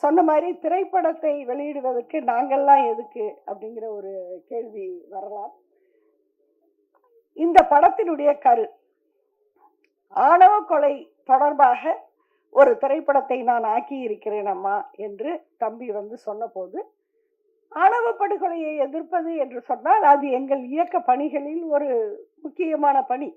சொன்ன மாதிரி திரைப்படத்தை வெளியிடுவதற்கு நாங்கள்லாம் எதுக்கு அப்படிங்கிற ஒரு கேள்வி வரலாம். இந்த படத்தினுடைய கரு ஆணவ கொலை தொடர்பாக ஒரு திரைப்படத்தை நான் ஆக்கி இருக்கிறேன் அம்மா என்று தம்பி வந்து சொன்னபோது ஆணவ படுகொலையை எதிர்ப்பது என்று சொன்னால் அது எங்கள் இயக்க பணிகளில் ஒரு முக்கியமான பணி.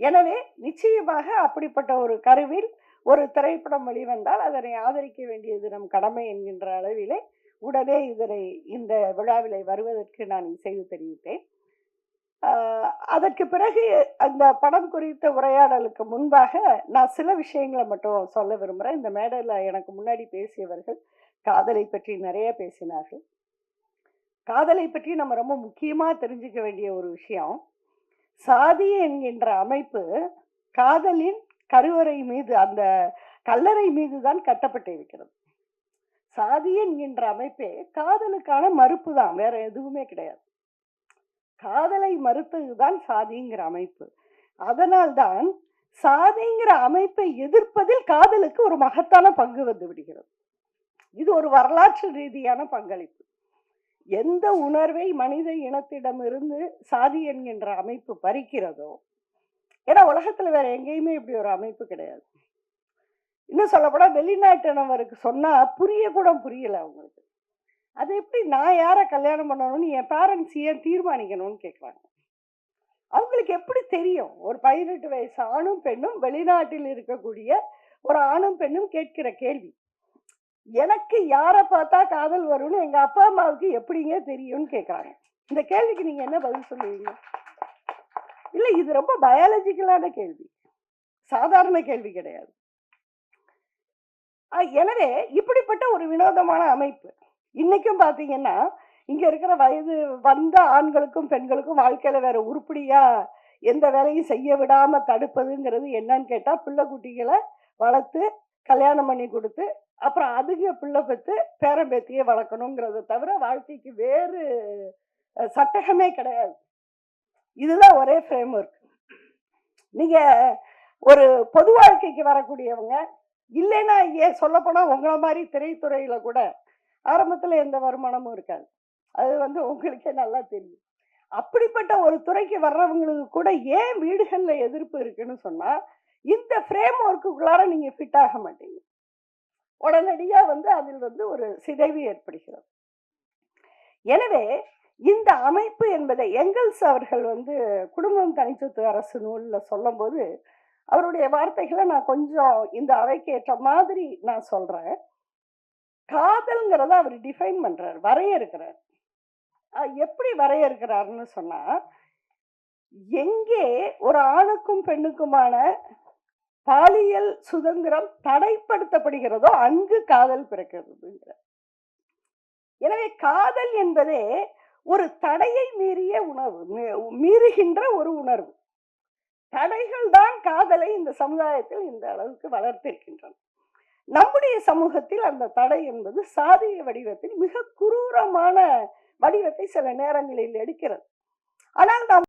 எனவே நிச்சயமாக அப்படிப்பட்ட ஒரு கருவில் ஒரு திரைப்படம் வெளிவந்தால் அதனை ஆதரிக்க வேண்டியது நம் கடமை என்கின்ற அளவிலே உடனே இதனை இந்த விழாவிலே வருவதற்கு நான் செய்து தெரிவித்தேன். அதற்கு பிறகு அந்த படம் குறித்த உரையாடலுக்கு முன்பாக நான் சில விஷயங்களை மட்டும் சொல்ல விரும்புகிறேன். இந்த மேடையில் எனக்கு முன்னாடி பேசியவர்கள் காதலை பற்றி நிறைய பேசினார்கள். காதலை பற்றி நம்ம ரொம்ப முக்கியமாக தெரிஞ்சுக்க வேண்டிய ஒரு விஷயம் சாதி என்கின்ற அமைப்பு காதலின் கருவறை மீது அந்த கல்லறை மீது தான் கட்டப்பட்டிருக்கிறது சாதி என்கின்ற அமைப்பே காதலுக்கான மறுப்பு தான் வேற எதுவுமே கிடையாது. காதலை மறுத்ததுதான் சாதிங்கிற அமைப்பு. அதனால்தான் சாதிங்கிற அமைப்பை எதிர்ப்பதில் காதலுக்கு ஒரு மகத்தான பங்கு வந்து விடுகிறது. இது ஒரு வரலாற்று ரீதியான பங்களிப்பு. எந்த உணர்வை மனித இனத்திடமிருந்து சாதி என்கின்ற அமைப்பு பறிக்கிறதோ ஏன்னா உலகத்துல வேற எங்கேயுமே இப்படி ஒரு அமைப்பு கிடையாது. இன்னும் சொல்லப்போனால் வெளிநாட்டினவருக்கு சொன்னா புரிய கூட புரியல அவங்களுக்கு. அது எப்படி நான் யாரை கல்யாணம் பண்ணணும்னு என் பேரண்ட்ஸ் ஏன் தீர்மானிக்கணும்னு கேட்குறாங்க. அவங்களுக்கு எப்படி தெரியும்? ஒரு பதினெட்டு வயசு ஆணும் பெண்ணும் வெளிநாட்டில் இருக்கக்கூடிய ஒரு ஆணும் பெண்ணும் கேட்கிற கேள்வி. எனக்கு யாரை பார்த்தா காதல் வரும்னு எங்கள் அப்பா அம்மாவுக்கு எப்படிங்க தெரியும்னு கேட்குறாங்க. இந்த கேள்விக்கு நீங்கள் என்ன பதில் சொல்லுவீங்க? இல்லை இது ரொம்ப பயாலஜிக்கலான கேள்வி. சாதாரண கேள்வி கிடையாது. எனவே இப்படிப்பட்ட ஒரு வினோதமான அமைப்பு. இன்னைக்கும் பார்த்தீங்கன்னா இங்கே இருக்கிற வயது வந்த ஆண்களுக்கும் பெண்களுக்கும் வாழ்க்கையில் வேற உருப்படியா எந்த வேலையும் செய்ய விடாமல் தடுப்பதுங்கிறது என்னன்னு கேட்டால் பிள்ளை குட்டிகளை வளர்த்து கல்யாணம் பண்ணி கொடுத்து அப்புறம் அதுக்கு பிள்ளை பெற்று பேரம்பேத்தியை வளர்க்கணுங்கிறத தவிர வாழ்க்கைக்கு வேறு சட்டகமே கிடையாது. இதுதான் ஒரே ஃப்ரேம் ஒர்க் நீங்க ஒரு பொது வாழ்க்கைக்கு வரக்கூடியவங்க இல்லைன்னா ஏன் சொல்லப்போனால் உங்களை மாதிரி திரைத்துறையில் கூட ஆரம்பத்தில் எந்த வருமானமும் இருக்காது. அது வந்து உங்களுக்கே நல்லா தெரியும். அப்படிப்பட்ட ஒரு துறைக்கு வர்றவங்களுக்கு கூட ஏன் வீடுகளில் எதிர்ப்பு இருக்குன்னு சொன்னால் இந்த ஃப்ரேம் ஒர்க்குள்ளார நீங்கள் ஃபிட் ஆக மாட்டீங்க. உடனடியாக வந்து அதில் வந்து ஒரு சிதைவு ஏற்படுகிறது. எனவே இந்த அமைப்பு என்பதை எங்கல்ஸ் அவர்கள் வந்து குடும்பம் தனிச்சத்து அரசு நூலில் சொல்லும்போது அவருடைய வார்த்தைகளை நான் கொஞ்சம் இந்த அவைக்கு ஏற்ற மாதிரி நான் சொல்றேன். காதல்ங்கிறத அவர் டிஃபைன் பண்றார் வரையறுக்கிறார். எப்படி வரையறுக்கிறாருன்னு சொன்னா எங்கே ஒரு ஆணுக்கும் பெண்ணுக்குமான பாலியல் சுதந்திரம் தடைப்படுத்தப்படுகிறதோ அங்கு காதல் பிறக்கிறதுங்கிற எனவே காதல் என்பதே ஒரு தடையை மீறிய உணர்வு மீறுகின்ற ஒரு உணர்வு. தடைகள் தான் காதலை இந்த சமுதாயத்தில் இந்த அளவுக்கு வளர்த்திருக்கின்றன. நம்முடைய சமூகத்தில் அந்த தடை என்பது சாதிய வடிவத்தில் மிக குரூரமான வடிவத்தை சில நேரங்களில் எடுக்கிறது. ஆனால் நாம்